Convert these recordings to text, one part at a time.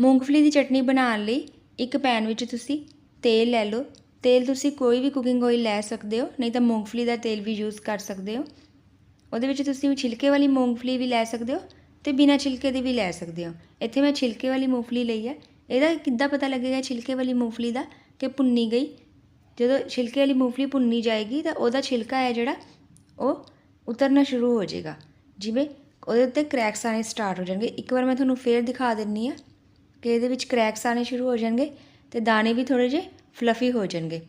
ਮੂੰਗਫਲੀ ਦੀ ਚਟਨੀ ਬਣਾਉਣ ਲਈ ਇੱਕ ਪੈਨ ਵਿੱਚ ਤੁਸੀਂ ਤੇਲ ਲੈ ਲਓ। ਤੇਲ ਤੁਸੀਂ ਕੋਈ ਵੀ ਕੁਕਿੰਗ ਆਇਲ ਲੈ ਸਕਦੇ ਹੋ, ਨਹੀਂ ਤਾਂ ਮੂੰਗਫਲੀ ਦਾ ਤੇਲ ਵੀ ਯੂਜ਼ ਕਰ ਸਕਦੇ ਹੋ। ਉਹਦੇ ਵਿੱਚ ਤੁਸੀਂ ਛਿਲਕੇ ਵਾਲੀ ਮੂੰਗਫਲੀ ਵੀ ਲੈ ਸਕਦੇ ਹੋ ਤੇ ਬਿਨਾਂ ਛਿਲਕੇ ਦੇ ਵੀ ਲੈ ਸਕਦੇ ਹੋ। ਇੱਥੇ ਮੈਂ ਛਿਲਕੇ ਵਾਲੀ ਮੂੰਗਫਲੀ ਲਈ ਹੈ। ਇਹਦਾ ਕਿੱਦਾਂ ਪਤਾ ਲੱਗੇਗਾ ਛਿਲਕੇ ਵਾਲੀ ਮੂੰਗਫਲੀ ਦਾ ਕਿ ਭੁੰਨੀ ਗਈ? ਜਦੋਂ ਛਿਲਕੇ ਵਾਲੀ ਮੂੰਗਫਲੀ ਭੁੰਨੀ ਜਾਏਗੀ ਤਾਂ ਉਹਦਾ ਛਿਲਕਾ ਹੈ ਜਿਹੜਾ, ਉਹ ਉਤਰਨਾ ਸ਼ੁਰੂ ਹੋ ਜਾਏਗਾ। ਜਿਵੇਂ ਉਹਦੇ ਉੱਤੇ ਕ੍ਰੈਕਸ ਆਣੇ ਸਟਾਰਟ ਹੋ ਜਾਣਗੇ। ਇੱਕ ਵਾਰ ਮੈਂ ਤੁਹਾਨੂੰ ਫੇਰ ਦਿਖਾ ਦਿੰਨੀ ਆ ਕਿ ਇਹਦੇ ਵਿੱਚ ਕ੍ਰੈਕਸ ਆਣੇ ਸ਼ੁਰੂ ਹੋ ਜਾਣਗੇ ਤੇ ਦਾਣੇ ਵੀ ਥੋੜੇ ਜਿਹੇ ਫਲਫੀ ਹੋ ਜਾਣਗੇ।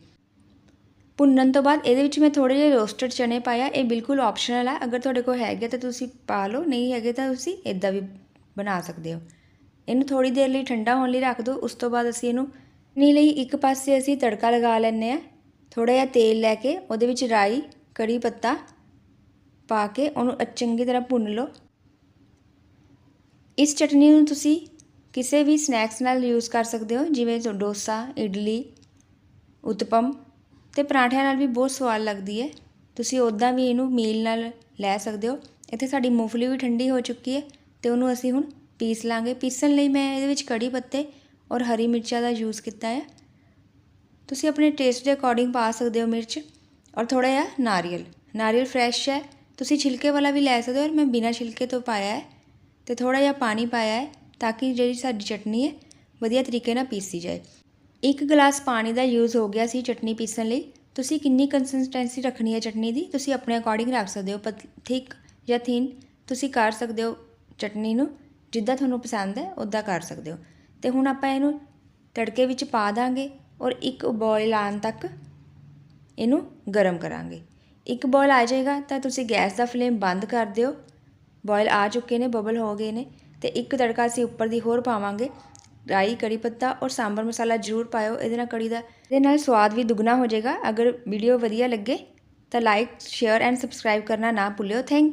ਭੁੰਨਣ ਤੋਂ ਬਾਅਦ ਇਹਦੇ ਵਿੱਚ ਮੈਂ ਥੋੜੇ ਜਿਹੇ ਰੋਸਟਡ ਚਨੇ ਪਾਇਆ ਇਹ ਬਿਲਕੁਲ ਆਪਸ਼ਨਲ ਹੈ ਅਗਰ ਤੁਹਾਡੇ ਕੋਲ ਹੈਗੇ ਤਾਂ ਤੁਸੀਂ ਪਾ ਲਓ, ਨਹੀਂ ਹੈਗੇ ਤਾਂ ਤੁਸੀਂ ਇਦਾਂ ਵੀ ਬਣਾ ਸਕਦੇ ਹੋ। ਇਹਨੂੰ ਥੋੜੀ ਦੇਰ ਲਈ ਠੰਡਾ ਹੋਣ ਲਈ ਰੱਖ ਦਿਓ, ਉਸ ਤੋਂ ਬਾਅਦ ਅਸੀਂ ਇਹਨੂੰ ਨਹੀਂ ਲਈ, ਇੱਕ ਪਾਸੇ ਅਸੀਂ ਤੜਕਾ ਲਗਾ ਲੈਂਦੇ ਆ। ਥੋੜਾ ਜਿਹਾ ਤੇਲ ਲੈ ਕੇ ਉਹਦੇ ਵਿੱਚ ਰਾਈ, ਕੜੀ ਪੱਤਾ ਪਾ ਕੇ ਉਹਨੂੰ ਚੰਗੀ ਤਰ੍ਹਾਂ ਭੁੰਨ ਲਓ। ਇਸ ਚਟਨੀ ਨੂੰ ਤੁਸੀਂ ਕਿਸੇ ਵੀ ਸਨੈਕਸ ਨਾਲ ਯੂਜ਼ ਕਰ ਸਕਦੇ ਹੋ, ਜਿਵੇਂ ਡੋਸਾ, ਇਡਲੀ, ਉਤਪਮ ਤੇ ਪਰਾਂਠਿਆਂ ਨਾਲ ਵੀ ਬਹੁਤ ਸਵਾਦ ਲੱਗਦੀ ਹੈ। ਤੁਸੀਂ ਉੱਦਾਂ ਵੀ ਇਹਨੂੰ ਮੀਲ ਨਾਲ ਲੈ ਸਕਦੇ ਹੋ। ਇੱਥੇ ਸਾਡੀ ਮੂੰਗਫਲੀ ਵੀ ਠੰਡੀ ਹੋ ਚੁੱਕੀ ਹੈ ਤੇ ਉਹਨੂੰ ਅਸੀਂ ਹੁਣ ਪੀਸ ਲਾਂਗੇ। ਪੀਸਣ ਲਈ ਮੈਂ ਇਹਦੇ ਵਿੱਚ ਕੜੀ ਪੱਤੇ ਔਰ ਹਰੀ ਮਿਰਚਾਂ ਦਾ ਯੂਜ਼ ਕੀਤਾ ਹੈ। ਤੁਸੀਂ ਆਪਣੇ ਟੇਸਟ ਦੇ ਅਕੋਰਡਿੰਗ ਪਾ ਸਕਦੇ ਹੋ ਮਿਰਚ ਔਰ ਥੋੜਾ ਜਿਹਾ ਨਾਰੀਅਲ। ਨਾਰੀਅਲ ਫਰੈਸ਼ ਹੈ। ਤੁਸੀਂ ਛਿਲਕੇ ਵਾਲਾ ਵੀ ਲੈ ਸਕਦੇ ਹੋ ਔਰ ਮੈਂ ਬਿਨਾਂ ਛਿਲਕੇ ਤੋਂ ਪਾਇਆ ਹੈ ਤੇ ਥੋੜਾ ਜਿਹਾ ਪਾਣੀ ਪਾਇਆ ਹੈ। ਤਾਂ ਕਿ ਜਿਹੜੀ ਸਾਡੀ ਚਟਨੀ ਹੈ, ਵਧੀਆ ਤਰੀਕੇ ਨਾਲ ਪੀਸੀ ਜਾਏ। ਇੱਕ ਗਲਾਸ ਪਾਣੀ ਦਾ ਯੂਜ਼ ਹੋ ਗਿਆ ਸੀ ਚਟਨੀ ਪੀਸਣ ਲਈ। ਤੁਸੀਂ ਕਿੰਨੀ ਕੰਸਿਸਟੈਂਸੀ ਰੱਖਣੀ ਹੈ ਚਟਨੀ ਦੀ? ਤੁਸੀਂ ਆਪਣੇ ਅਕੋਰਡਿੰਗ ਰੱਖ ਸਕਦੇ ਹੋ। ਥਿਕ ਜਾਂ ਥਿਨ ਤੁਸੀਂ ਕਰ ਸਕਦੇ ਹੋ ਚਟਨੀ ਨੂੰ। ਜਿੱਦਾਂ ਤੁਹਾਨੂੰ ਪਸੰਦ ਹੈ ਉੱਦਾਂ ਕਰ ਸਕਦੇ ਹੋ। ਤੇ ਹੁਣ ਆਪਾਂ ਇਹਨੂੰ ਤੜਕੇ ਵਿੱਚ ਪਾ ਦਾਂਗੇ ਔਰ ਇੱਕ ਬੋਇਲ ਆਉਣ ਤੱਕ ਇਹਨੂੰ ਗਰਮ ਕਰਾਂਗੇ। ਇੱਕ ਬੋਇਲ ਆ ਜਾਏਗਾ ਤਾਂ ਤੁਸੀਂ ਗੈਸ ਦਾ ਫਲੇਮ ਬੰਦ ਕਰ ਦਿਓ। ਬੋਇਲ ਆ ਚੁੱਕੇ ਨੇ ਬਬਲ ਹੋ ਗਏ ਨੇ। ਤੇ ਇੱਕ ਤੜਕਾ ਅਸੀਂ ਉੱਪਰ ਦੀ ਹੋਰ ਪਾਵਾਂਗੇ। ਰਾਈ, ਕੜੀ ਪੱਤਾ ਔਰ ਸਾਂਬਰ ਮਸਾਲਾ ਜ਼ਰੂਰ ਪਾਇਓ। ਇਹਦੇ ਨਾਲ ਕੜੀ ਦਾ, ਇਹਦੇ ਨਾਲ ਸਵਾਦ ਵੀ ਦੁੱਗਣਾ ਹੋ ਜਾਏਗਾ। ਅਗਰ ਵੀਡੀਓ ਵਧੀਆ ਲੱਗੇ ਤਾਂ ਲਾਈਕ ਸ਼ੇਅਰ ਐਂਡ ਸਬਸਕ੍ਰਾਈਬ ਕਰਨਾ ਨਾ ਭੁੱਲਿਓ। ਥੈਂਕ